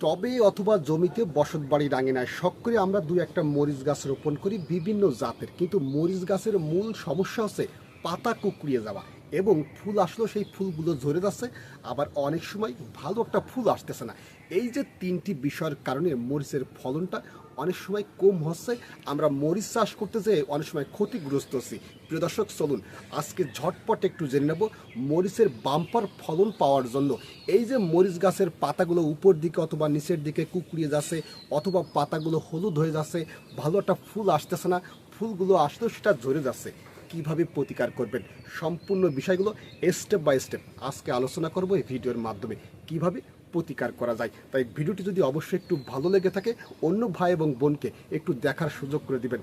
টবে অথবা জমিতে বসত বাড়ি নেয় শখ করে আমরা দু একটা মরিচ গাছ রোপণ করি বিভিন্ন জাতের। কিন্তু মরিচ গাছের মূল সমস্যা হচ্ছে পাতা কুকড়িয়ে যাওয়া এবং ফুল আসলেও সেই ফুলগুলো ঝরে যাচ্ছে। আবার অনেক সময় ভালো একটা ফুল আসতেছে না। এই যে তিনটি বিষয়ের কারণে মরিচের ফলনটা অনেক সময় কম হচ্ছে, আমরা মরিচ চাষ করতে যেয়ে অনেক সময় ক্ষতিগ্রস্ত হচ্ছি। প্রিয় দর্শক, চলুন আজকে ঝটপট একটু জেনে নেব মরিচের বাম্পার ফলন পাওয়ার জন্য। এই যে মরিচ গাছের পাতাগুলো উপর দিকে অথবা নিচের দিকে কুকুড়িয়ে যাচ্ছে অথবা পাতাগুলো হলুদ হয়ে যাচ্ছে, ভালো একটা ফুল আসতেছে না, ফুলগুলো আসলেও সেটা ঝরে যাচ্ছে। কীভাবে প্রতিকার করবেন? সম্পূর্ণ বিষয়গুলো স্টেপ বাই স্টেপ আজকে আলোচনা করব এই ভিডিওর মাধ্যমে। কীভাবে? প্রতিকার করা যায়। তাই ভিডিওটি যদি অবশ্যই একটু ভালো লেগে থাকে, অন্য ভাই এবং বোনকে একটু দেখার সুযোগ করে দিবেন।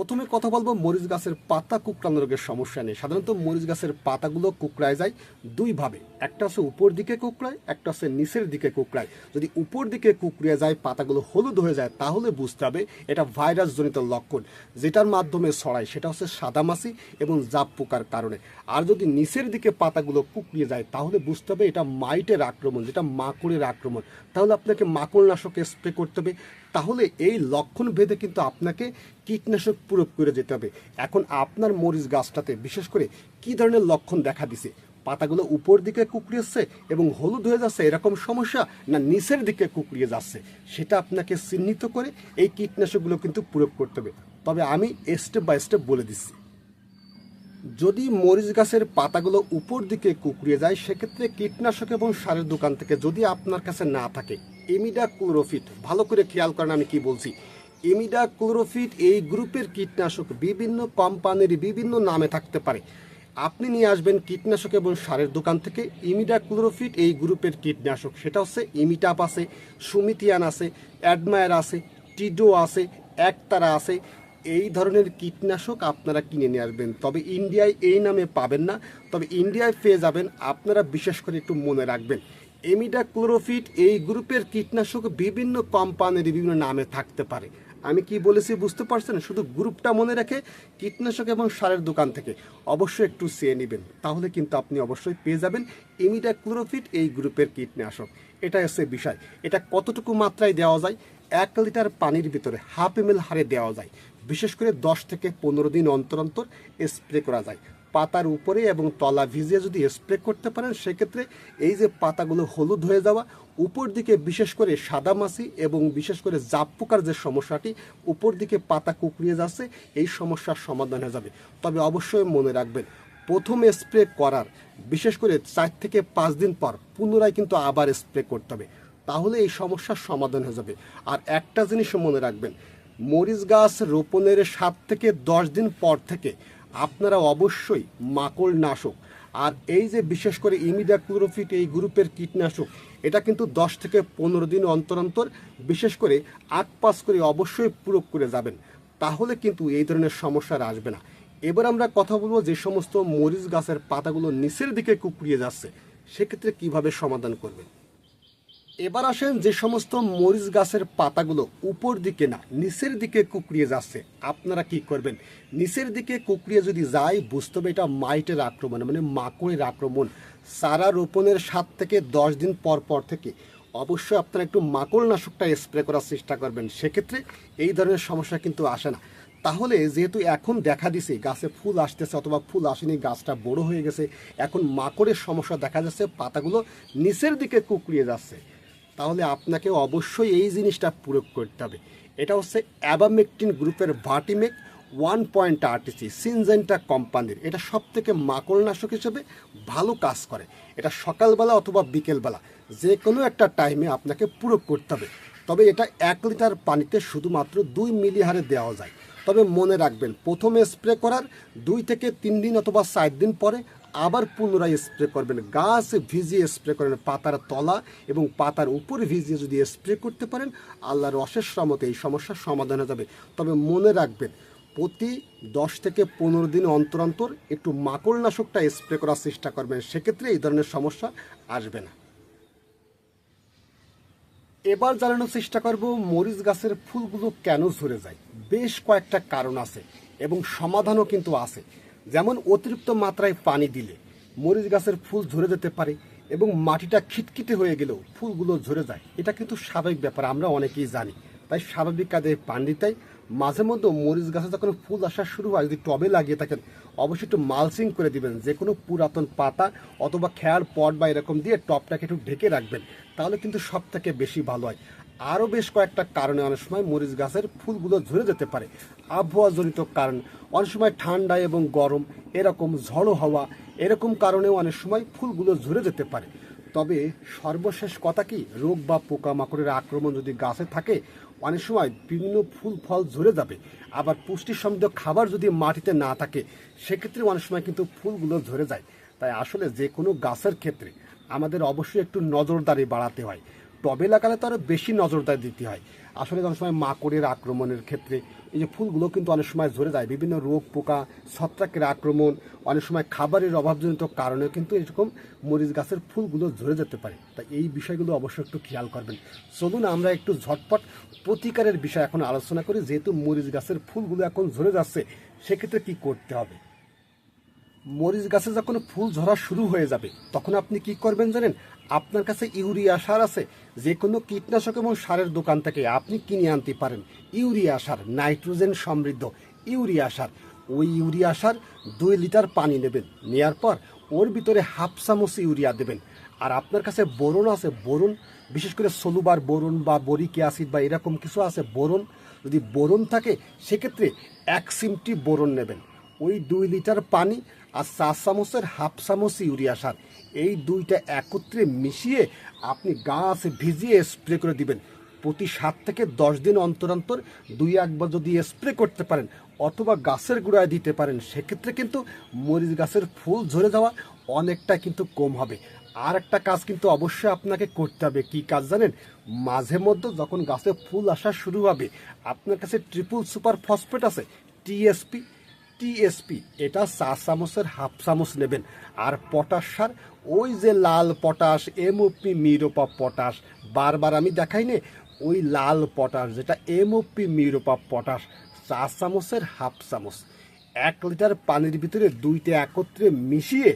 প্রথমে কথা বলব মরিচ গাছের পাতা কুকড়ানো রোগের সমস্যা নেই সাধারণত মরিচ গাছের পাতাগুলো কুকড়ায় যায় দুইভাবে একটা হচ্ছে উপর দিকে কুকড়ায়, একটা হচ্ছে নিচের দিকে কুকড়ায়। যদি উপর দিকে কুকড়িয়ে যায়, পাতাগুলো হলুদ হয়ে যায়, তাহলে বুঝতে হবে এটা ভাইরাস জনিত লক্ষণ, যেটার মাধ্যমে ছড়ায়। সেটা হচ্ছে সাদামাছি এবং জাপ পোকার কারণে। আর যদি নিচের দিকে পাতাগুলো কুকড়িয়ে যায়, তাহলে বুঝতে হবে এটা মাইটের আক্রমণ, যেটা মাকড়ের আক্রমণ। তাহলে আপনাকে মাকড়নাশক স্প্রে করতে হবে। তাহলে এই লক্ষণ ভেদে কিন্তু আপনাকে কীটনাশক প্রয়োগ করে যেতে হবে। এখন আপনার মরিচ গাছটাতে বিশেষ করে কি ধরনের লক্ষণ দেখা দিছে? পাতাগুলো উপর দিকে কুকড়িয়েছে এবং হলুদ হয়ে যাচ্ছে, এরকম সমস্যা না নিচের দিকে কুকড়িয়ে যাচ্ছে? সেটা আপনাকে চিহ্নিত করে এই কীটনাশকগুলো কিন্তু প্রয়োগ করতে হবে। তবে আমি স্টেপ বাই স্টেপ বলে দিচ্ছি। যদি মরিচ গাছের পাতাগুলো উপর দিকে কুকড়িয়ে যায়, সেক্ষেত্রে কীটনাশক এবং সারের দোকান থেকে যদি আপনার কাছে না থাকে এমিডা ক্লোরোফিট ভালো করে খেয়াল করেন আমি কি বলছি। এমিডা ক্লোরোফিট এই গ্রুপের কীটনাশক বিভিন্ন কোম্পানির বিভিন্ন নামে থাকতে পারে। আপনি নিয়ে আসবেন কীটনাশক এবং সারের দোকান থেকে ইমিডা ক্লোরোফিট এই গ্রুপের কীটনাশক। সেটা হচ্ছে ইমিটাপ আছে সুমিতিয়ান আছে, অ্যাডমায়ার আছে, টিডো আছে, একতারা আছে এই ধরনের কীটনাশক আপনারা কিনে নিয়ে আসবেন। তবে ইন্ডিয়ায় এই নামে পাবেন না। তবে ইন্ডিয়ায় পেয়ে যাবেন, আপনারা বিশেষ করে একটু মনে রাখবেন। এমিডা ক্লোরোফিট এই গ্রুপের কীটনাশক বিভিন্ন কোম্পানির বিভিন্ন নামে থাকতে পারে। আমি কি বলেছি বুঝতে পারছেন? শুধু গ্রুপটা মনে রেখে কীটনাশক এবং সারের দোকান থেকে অবশ্যই একটু চেয়ে নেবেন। তাহলে কিন্তু আপনি অবশ্যই পেয়ে যাবেন এমিডা ক্লোরোফিট এই গ্রুপের কীটনাশক। এটা হচ্ছে বিষয়। এটা কতটুকু মাত্রায় দেওয়া যায়? এক লিটার পানির ভিতরে হাফ এম হারে দেওয়া যায়। বিশেষ করে দশ থেকে পনেরো দিন অন্তর অন্তর স্প্রে করা যায়। পাতার উপরে এবং তলা ভিজিয়ে যদি স্প্রে করতে পারেন, সেক্ষেত্রে এই যে পাতাগুলো হলুদ হয়ে যাওয়া, উপর দিকে বিশেষ করে সাদামাছি এবং বিশেষ করে জাপ পোকার যে সমস্যাটি, উপর দিকে পাতা কুকড়িয়ে যাচ্ছে, এই সমস্যার সমাধান হয়ে যাবে। তবে অবশ্যই মনে রাখবেন, প্রথম স্প্রে করার, বিশেষ করে চার থেকে পাঁচ দিন পর পুনরায় কিন্তু আবার স্প্রে করতে হবে। তাহলে এই সমস্যার সমাধান হয়ে যাবে। আর একটা জিনিস মনে রাখবেন মরিচ গাছ রোপণের সাত থেকে দশ দিন পর থেকে আপনারা অবশ্যই মাকড় নাশক আর এই যে বিশেষ করে ইমিডা ক্লোরোফিট এই গ্রুপের কীটনাশক, এটা কিন্তু দশ থেকে পনেরো দিন অন্তর অন্তর বিশেষ করে আট পাস করে অবশ্যই প্রয়োগ করে যাবেন। তাহলে কিন্তু এই ধরনের সমস্যা আসবে না। এবার আমরা কথা বলব যে সমস্ত মরিচ গাছের পাতাগুলো নিচের দিকে কুকড়িয়ে যাচ্ছে, সেক্ষেত্রে কীভাবে সমাধান করবেন? এবার আসেন যে সমস্ত মরিচ গাছের পাতাগুলো উপর দিকে না, নিচের দিকে কুকড়িয়ে যাচ্ছে। আপনারা কি করবেন? নিচের দিকে কুকড়িয়ে যদি যায়, বুঝতে হবে এটা মাইটের আক্রমণ মানে মাকড়ের আক্রমণ। সারা রোপণের সাত থেকে দশ দিন পর পর থেকে অবশ্যই আপনারা একটু মাকড়নাশকটা স্প্রে করার চেষ্টা করবেন। সেক্ষেত্রে এই ধরনের সমস্যা কিন্তু আসে না। তাহলে যেহেতু এখন দেখা দিছে, গাছে ফুল আসতেছে অথবা ফুল আসেনি, গাছটা বড় হয়ে গেছে, এখন মাকড়ের সমস্যা দেখা যাচ্ছে, পাতাগুলো নিচের দিকে কুকড়িয়ে যাচ্ছে। তাহলে আপনাকে অবশ্যই এই জিনিসটা প্রয়োগ করতে হবে। এটা হচ্ছে অ্যাবামেকটিন গ্রুপের Vertimec one point RTC, Syngenta কোম্পানির। এটা সব থেকে মাকড়নাশক হিসেবে ভালো কাজ করে। এটা সকালবেলা অথবা বিকেলবেলা যে কোনো একটা টাইমে আপনাকে প্রয়োগ করতে হবে। তবে এটা এক লিটার পানিতে শুধুমাত্র দুই মিলি হারে দেওয়া যায়। তবে মনে রাখবেন, প্রথমে স্প্রে করার দুই থেকে তিন দিন অথবা চার দিন পরে আবার পুনরায় স্প্রে করবেন। গাছ ভিজিয়ে স্প্রে করেন, পাতার তলা এবং পাতার উপর ভিজিয়ে যদি স্প্রে করতে পারেন, আল্লাহর অশেষ রহমতে এই সমস্যার সমাধান হয়ে যাবে। তবে মনে রাখবেন, প্রতি দশ থেকে পনেরো দিন অন্তর অন্তর একটু মাকড়নাশকটা স্প্রে করার চেষ্টা করবেন। সেক্ষেত্রে এই ধরনের সমস্যা আসবে না। এবার জানানোর চেষ্টা করব, মরিচ গাছের ফুলগুলো কেন ঝরে যায়? বেশ কয়েকটা কারণ আছে এবং সমাধানও কিন্তু আছে। যেমন অতিরিক্ত মাত্রায় পানি দিলে মরিচ গাছের ফুল ঝরে যেতে পারে এবং মাটিটা খিটখিটে হয়ে গেলেও ফুলগুলো ঝরে যায়। এটা কিন্তু স্বাভাবিক ব্যাপার, আমরা অনেকেই জানি। তাই স্বাভাবিক কাজে পানি দিতেই মাঝে মধ্যে মরিচ গাছে যখন ফুল আসা শুরু হয়, যদি টবে লাগিয়ে থাকেন, অবশ্যই একটু মালসিং করে দিবেন। যে কোনো পুরাতন পাতা অথবা খেয়ার পট বা এরকম দিয়ে টপটাকে একটু ঢেকে রাখবেন, তাহলে কিন্তু সব থেকে বেশি ভালো হয়। আরও বেশ কয়েকটা কারণে অনেক সময় মরিচ গাছের ফুলগুলো ঝরে যেতে পারে। আবহাওয়াজনিত কারণ, অনেক সময় ঠান্ডা এবং গরম, এরকম ঝড়ো হাওয়া, এরকম কারণেও অনেক সময় ফুলগুলো ঝরে যেতে পারে। তবে সর্বশেষ কথা কি, রোগ বা পোকামাকড়ের আক্রমণ যদি গাছে থাকে, অনেক সময় বিভিন্ন ফুল ফল ঝরে যাবে। আবার পুষ্টি সমৃদ্ধ খাবার যদি মাটিতে না থাকে, সেক্ষেত্রে অনেক সময় কিন্তু ফুলগুলো ঝরে যায়। তাই আসলে যে কোনো গাছের ক্ষেত্রে আমাদের অবশ্যই একটু নজরদারি বাড়াতে হয়। টবে লাগালে তো আরও বেশি নজরদারি দিতে হয়। আসলে অনেক সময় মাকড়ের আক্রমণের ক্ষেত্রে এই যে ফুলগুলো কিন্তু অনেক সময় ঝরে যায়, বিভিন্ন রোগ পোকা, ছত্রাকের আক্রমণ, অনেক সময় খাবারের অভাবজনিত কারণে কিন্তু এরকম মরিচ গাছের ফুলগুলো ঝরে যেতে পারে। তাই এই বিষয়গুলো অবশ্যই একটু খেয়াল করবেন। চলুন আমরা একটু ঝটপট প্রতিকারের বিষয় এখন আলোচনা করি। যেহেতু মরিচ গাছের ফুলগুলো এখন ঝরে যাচ্ছে, সেক্ষেত্রে কি করতে হবে? মরিচ গাছে যখন ফুল ঝরা শুরু হয়ে যাবে, তখন আপনি কি করবেন জানেন? আপনার কাছে ইউরিয়া সার আছে যে কোনো কীটনাশক এবং সারের দোকান থেকে আপনি কিনে আনতে পারেন। ইউরিয়া সার, নাইট্রোজেন সমৃদ্ধ ইউরিয়া সার। ওই ইউরিয়া সার দুই লিটার পানি নেবেন, নেয়ার পর ওর ভিতরে হাফ চামচ ইউরিয়া দেবেন। আর আপনার কাছে বোরন আছে, বোরন, বিশেষ করে সলুবার বোরন বা বরিক অ্যাসিড বা এরকম কিছু আছে বোরন। যদি বোরন থাকে, সেক্ষেত্রে এক সিমটি বোরন নেবেন। ওই দুই লিটার পানি আর চার চামচের হাফ চামচ ইউরিয়া সার, এই দুইটা একত্রে মিশিয়ে আপনি গাছ ভিজিয়ে স্প্রে করে দিবেন। প্রতি সাত থেকে দশ দিন অন্তর অন্তর দুই একবার যদি স্প্রে করতে পারেন অথবা গাছের গোড়ায় দিতে পারেন, সেক্ষেত্রে কিন্তু মরিচ গাছের ফুল ঝরে যাওয়া অনেকটা কিন্তু কম হবে। আর একটা কাজ কিন্তু অবশ্যই আপনাকে করতে হবে। কি কাজ জানেন? মাঝে মধ্যে যখন গাছে ফুল আসা শুরু হবে, আপনার কাছে ট্রিপল সুপার ফসফেট আছে টিএসপি টিএসপি, এটা চা চামচের হাফ চামচ নেবেন। আর পটাশ সার, ওই যে লাল পটাশ, এমওপি মিরোপা পটাশ, বারবার আমি দেখাই নে, ওই লাল পটাশ, যেটা এম এমওপি মিরোপা পটাশ চা চামচের হাফ চামচ এক লিটার পানির ভিতরে দুইটা একত্রে মিশিয়ে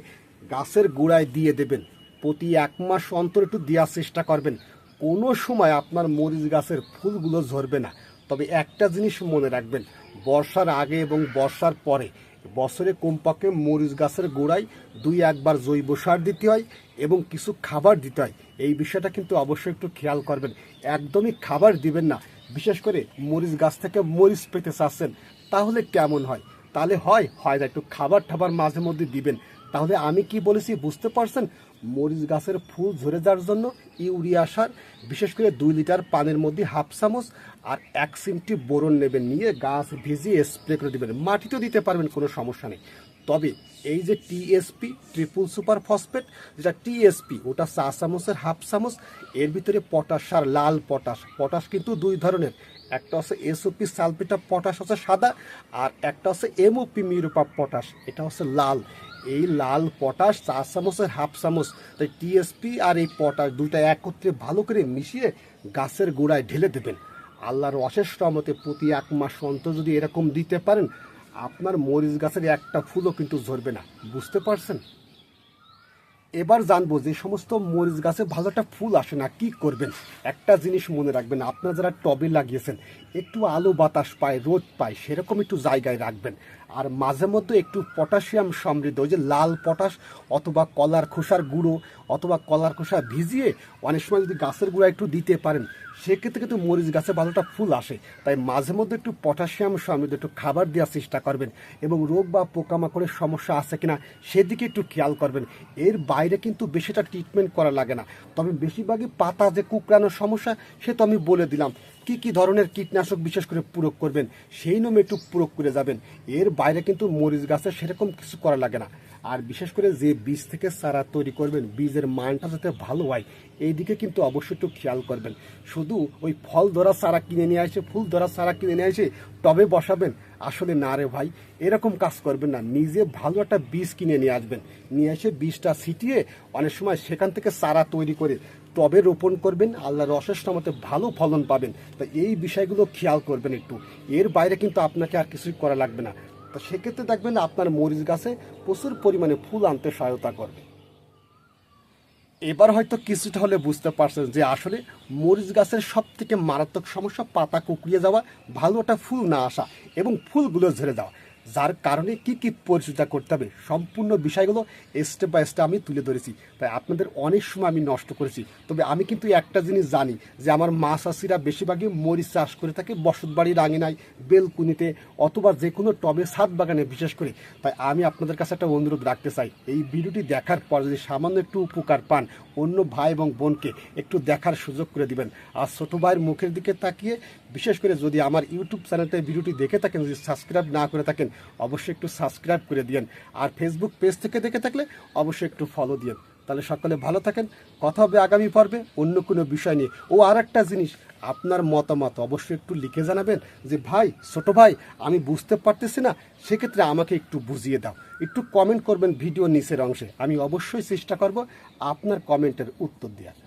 গাছের গোড়ায় দিয়ে দেবেন। প্রতি এক মাস অন্তর একটু দেওয়ার চেষ্টা করবেন। কোনো সময় আপনার মরিচ গাছের ফুলগুলো ঝরবে না। তবে একটা জিনিস মনে রাখবেন বর্ষার আগে এবং বর্ষার পরে। বছরে কমপক্ষে মরিচ গাছের গোড়ায় দুই একবার জৈব সার দিতে হয় এবং কিছু খাবার দিতে হয়। এই বিষয়টা কিন্তু অবশ্যই একটু খেয়াল করবেন। একদমই খাবার দিবেন না। বিশেষ করে মরিচ গাছ থেকে মরিচ পেতে চাচ্ছেন, তাহলে কেমন হয়? তাহলে হয় হয় না। একটু খাবার ঠাবার মাঝে মধ্যে দিবেন। তাহলে আমি কি বলেছি বুঝতে পারছেন? মরিচ গাছের ফুল ঝরে যাওয়ার জন্য ইউরিয়া সার, বিশেষ করে দুই লিটার পানির মধ্যে হাফ চামচ আর এক সিমটি বোরন নেবেন নিয়ে গাছ ভিজিয়ে স্প্রে করে দেবেন। মাটিতেও দিতে পারবেন, কোনো সমস্যা নেই। তবে এই যে টিএসপি ট্রিপল সুপার ফসফেট যেটা টিএসপি ওটা চা চামচের হাফ চামচ, এর ভিতরে পটাশ সার লাল পটাশ পটাশ কিন্তু দুই ধরনের। একটা হচ্ছে এসওপি সালফেট পটাশ হচ্ছে সাদা, আর একটা হচ্ছে এমওপি মিউরোপা পটাশ এটা হচ্ছে লাল। এই লাল পটাশ, চার চামচের হাফ চামচ। তাই টিএসপি আর এই পটাশ দুইটা একত্রে ভালো করে মিশিয়ে গাছের গোড়ায় ঢেলে দেবেন। আল্লাহর অশেষ রহমতে প্রতি এক মাস অন্তর যদি এরকম দিতে পারেন, আপনার মরিচ গাছের একটা ফুলও কিন্তু ঝরবে না। বুঝতে পারছেন? এবার জানব যে সমস্ত মরিচ গাছে ভালো একটা ফুল আসে না, কি করবেন? একটা জিনিস মনে রাখবেন, আপনারা যারা টবে লাগিয়েছেন, একটু আলো বাতাস পায়, রোদ পায়, সেরকম একটু জায়গায় রাখবেন। আর মাঝে মধ্যে একটু পটাশিয়াম সমৃদ্ধ, ওই যে লাল পটাশ অথবা কলার খোসার গুঁড়ো অথবা কলার খোসা ভিজিয়ে অনেক সময় যদি গাছের গুঁড়া একটু দিতে পারেন, সেক্ষেত্রে কিন্তু মরিচ গাছে ভালোটা ফুল আসে। তাই মাঝে মধ্যে একটু পটাশিয়াম সমৃদ্ধ একটু খাবার দেওয়ার চেষ্টা করবেন এবং রোগ বা পোকামাকড়ের সমস্যা আছে কিনা সেদিকে একটু খেয়াল করবেন। এর বাইরে কিন্তু বেশিটা ট্রিটমেন্ট করা লাগে না। তবে বেশিরভাগই পাতা যে কুকড়ানোর সমস্যা, সে তো আমি বলে দিলাম। কি কি ধরনের কীটনাশক বিশেষ করে প্রয়োগ করবেন, সেই নিয়মে একটু প্রয়োগ করে যাবেন। এর বাইরে কিন্তু মরিচ গাছে সেরকম কিছু করা লাগে না। আর বিশেষ করে যে বীজ থেকে চারা তৈরি করবেন, বীজের মানটা যাতে ভালো হয়, এই দিকে কিন্তু অবশ্যই একটু খেয়াল করবেন। শুধু ওই ফল ধরা চারা কিনে নিয়ে আসে, ফুল ধরা চারা কিনে নিয়ে এসে টবে বসাবেন। আসলে না রে ভাই, এরকম কাজ করবেন না। নিজে ভালো একটা বীজ কিনে নিয়ে আসবেন। নিয়ে এসে বীজটা ছিটিয়ে অনেক সময় সেখান থেকে চারা তৈরি করে টবে রোপণ করবেন, আল্লাহর অশেষ মতে ভালো ফলন পাবেন। তা এই বিষয়গুলো খেয়াল করবেন একটু। এর বাইরে কিন্তু আপনাকে আর কিছুই করা লাগবে না। তো সেক্ষেত্রে দেখবেন আপনার মরিচ গাছে প্রচুর পরিমাণে ফুল আনতে সহায়তা করবে। এবার হয়তো কিছুটা হলে বুঝতে পারছেন যে আসলে মরিচ গাছের সব থেকে মারাত্মক সমস্যা পাতা কুকড়িয়ে যাওয়া, ভালো একটা ফুল না আসা এবং ফুলগুলো ঝরে যাওয়া। যার কারণে কি কি পরিচর্যা করতে হবে, সম্পূর্ণ বিষয়গুলো স্টেপ বাই স্টেপ আমি তুলে ধরেছি। তাই আপনাদের অনেক সময় আমি নষ্ট করেছি। তবে আমি কিন্তু একটা জিনিস জানি যে আমার মা চাষিরা বেশিরভাগই মরিচ চাষ করে থাকে, বসত বাড়ির আঙিনায় বেলকুনিতে অথবা যে কোনো টবে ছাদ বাগানে বিশেষ করে। তাই আমি আপনাদের কাছে একটা অনুরোধ রাখতে চাই, এই ভিডিওটি দেখার পর যদি সামান্য একটু উপকার পান, অন্য ভাই এবং বোনকে একটু দেখার সুযোগ করে দিবেন। আর ছোটো ভাইয়ের মুখের দিকে তাকিয়ে বিশেষ করে যদি আমার ইউটিউব চ্যানেলটা ভিডিওটি দেখে থাকেন, যদি সাবস্ক্রাইব না করে থাকেন, অবশ্যই একটু সাবস্ক্রাইব করে দিয়েন। আর ফেসবুক পেজ থেকে দেখে থাকলে অবশ্যই একটু ফলো দিয়েন। তাহলে সকলে ভালো থাকেন, কথা হবে আগামী পর্বে অন্য কোনো বিষয় নিয়ে। ও আর একটা জিনিস, আপনার মতামত অবশ্যই একটু লিখে জানাবেন যে, ভাই, ছোট ভাই, আমি বুঝতে পারতেছি না, সেক্ষেত্রে আমাকে একটু বুঝিয়ে দাও। একটু কমেন্ট করবেন ভিডিও নিচের অংশে। আমি অবশ্যই চেষ্টা করব আপনার কমেন্টের উত্তর দেওয়ার।